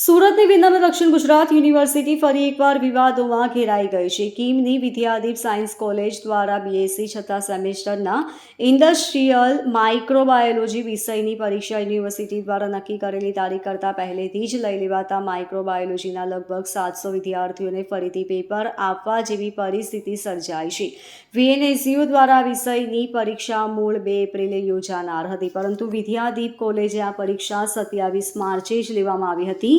સુરતની વિનમ્ર દક્ષિણ ગુજરાત યુનિવર્સિટી ફરી એકવાર વિવાદોમાં ઘેરાઈ ગઈ છે. કિમની વિદ્યાદીપ સાયન્સ કોલેજ દ્વારા બીએસસી છઠ્ઠા સેમેસ્ટરના ઇન્ડસ્ટ્રીયલ માઇક્રોબાયોલોજી વિષયની પરીક્ષા યુનિવર્સિટી દ્વારા નક્કી કરેલી તારીખ કરતાં પહેલેથી જ લઈ લેવાતા માઇક્રોબાયોલોજીના લગભગ સાતસો વિદ્યાર્થીઓને ફરીથી પેપર આપવા જેવી પરિસ્થિતિ સર્જાઈ છે. વીએનએસયુ દ્વારા વિષયની પરીક્ષા મૂળ બે એપ્રિલે યોજાનાર હતી, પરંતુ વિદ્યાદીપ કોલેજે આ પરીક્ષા સત્યાવીસ માર્ચે જ લેવામાં આવી હતી.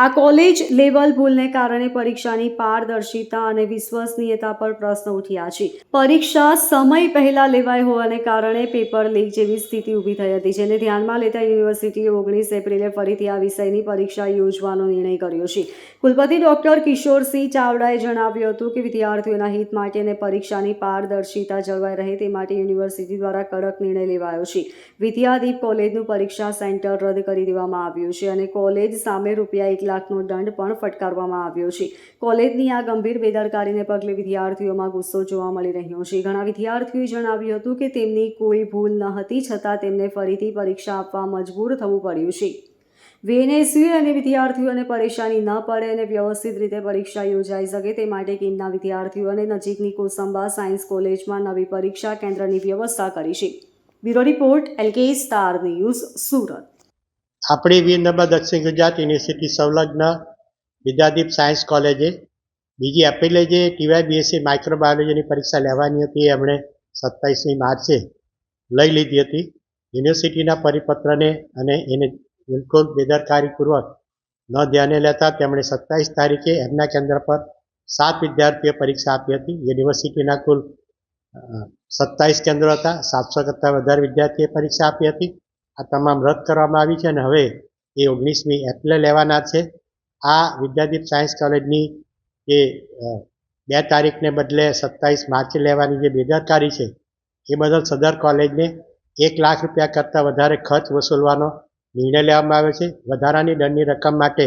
આ કોલેજ લેવલ ભૂલને કારણે પરીક્ષાની પારદર્શિતા અને વિશ્વસનીયતા પર પ્રશ્ન ઉઠ્યા છે. પરીક્ષા સમય પહેલા લેવાઈ હોવાને કારણે પેપર લીક જેવી સ્થિતિ ઊભી થઈ હતી, જેને ધ્યાનમાં લેતા યુનિવર્સિટીએ ઓગણીસ એપ્રિલે ફરીથી આ વિષયની પરીક્ષા યોજવાનો નિર્ણય કર્યો છે. કુલપતિ ડોક્ટર કિશોરસિંહ ચાવડાએ જણાવ્યું હતું કે વિદ્યાર્થીઓના હિત માટે અને પરીક્ષાની પારદર્શિતા જળવાઈ રહે તે માટે યુનિવર્સિટી દ્વારા કડક નિર્ણય લેવાયો છે. વિદ્યાદીપ કોલેજનું પરીક્ષા સેન્ટર રદ કરી દેવામાં આવ્યું છે અને કોલેજ સામે રૂપિયા એક લાખનો દંડ પણ ફટકારવામાં આવ્યો છે. કોલેજની આ ગંભીર બેદરકારીને પગલે વિદ્યાર્થીઓમાં ગુસ્સો જોવા મળી રહ્યો છે. ઘણા વિદ્યાર્થીઓએ જણાવ્યું હતું કે તેમની કોઈ ભૂલ ન હતી, છતાં તેમને ફરીથી પરીક્ષા આપવા મજબૂર થવું પડ્યું છે. વીએનએસયુ અને વિદ્યાર્થીઓને પરેશાની ન પડે અને વ્યવસ્થિત રીતે પરીક્ષા યોજાઈ શકે તે માટે કેમના વિદ્યાર્થીઓને નજીકની કોસંબા સાયન્સ કોલેજમાં નવી પરીક્ષા કેન્દ્રની વ્યવસ્થા કરી છે. Bureau report, L K star news, Surat. આપણી વીરનર્મદ દક્ષિણ ગુજરાત યુનિવર્સિટી સંલગ્ન વિદ્યાદીપ સાયન્સ કોલેજે બીજી એપ્રિલે જે ટીવાય બીએસસી માઇક્રોબાયોલોજીની પરીક્ષા લેવાની હતી એમણે સત્તાવીસમી માર્ચે લઈ લીધી હતી. યુનિવર્સિટીના પરિપત્રને અને એને બિલકુલ બેદરકારીપૂર્વક ન ધ્યાને લેતા તેમણે સત્તાવીસ તારીખે એમના કેન્દ્ર પર સાત વિદ્યાર્થીઓએ પરીક્ષા આપી હતી. યુનિવર્સિટીના કુલ સત્તાવીસ કેન્દ્રો હતા. સાતસો કરતાં વધારે વિદ્યાર્થીએ પરીક્ષા આપી હતી. આ તમામ રદ કરવામાં આવી છે અને હવે એ ઓગણીસમી એપ્રિલે લેવાના છે. આ વિદ્યાદીપ સાયન્સ કોલેજની જે બે તારીખને બદલે સત્તાવીસ માર્ચે લેવાની જે બેદરકારી છે, એ બદલ સદર કોલેજને એક લાખ રૂપિયા કરતાં વધારે ખર્ચ વસૂલવાનો નિર્ણય લેવામાં આવ્યો છે. વધારાની દંડની રકમ માટે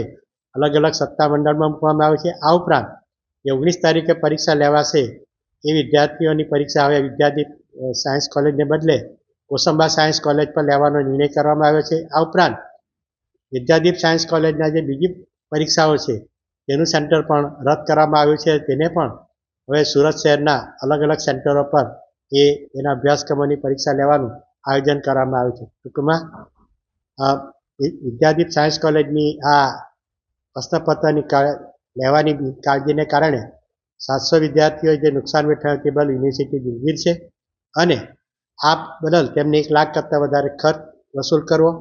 અલગ અલગ સત્તામંડળમાં મૂકવામાં આવે છે. આ ઉપરાંત જે ઓગણીસ તારીખે પરીક્ષા લેવાશે એ વિદ્યાર્થીઓની પરીક્ષા હવે વિદ્યાર્થી સાયન્સ કોલેજને બદલે કોસંબા સાયન્સ કોલેજ પર લેવાનો નિર્ણય કરવામાં આવ્યો છે. આ ઉપરાંત વિદ્યાદીપ સાયન્સ કોલેજના જે બીજી પરીક્ષાઓ છે, તેનું સેન્ટર પણ રદ કરવામાં આવ્યું છે. તેને પણ હવે સુરત શહેરના અલગ અલગ સેન્ટરો પર એ એના અભ્યાસક્રમોની પરીક્ષા લેવાનું આયોજન કરવામાં આવ્યું છે. ટૂંકમાં વિદ્યાદીપ સાયન્સ કોલેજની આ પ્રશ્નપત્રની લેવાની કાળજીને કારણે સાતસો વિદ્યાર્થીઓએ જે નુકસાન વેઠાયું તે યુનિવર્સિટી દિલગીર છે અને આ બદલ તેમને એક લાખ કરતાં વધારે ખર્ચ વસૂલ કરવો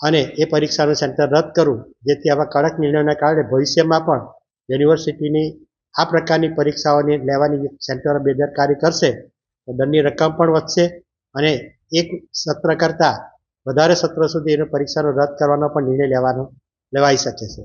અને એ પરીક્ષાનું સેન્ટર રદ કરવું જેથી આવા કડક નિર્ણયોના કારણે ભવિષ્યમાં પણ યુનિવર્સિટીની આ પ્રકારની પરીક્ષાઓની લેવાની સેન્ટરો બેદરકારી કરશે, તો દંડની રકમ પણ વધશે અને એક સત્ર કરતાં વધારે સત્ર સુધી એનો પરીક્ષાનો રદ કરવાનો પણ નિર્ણય લેવાનો, લેવાઈ શકે છે.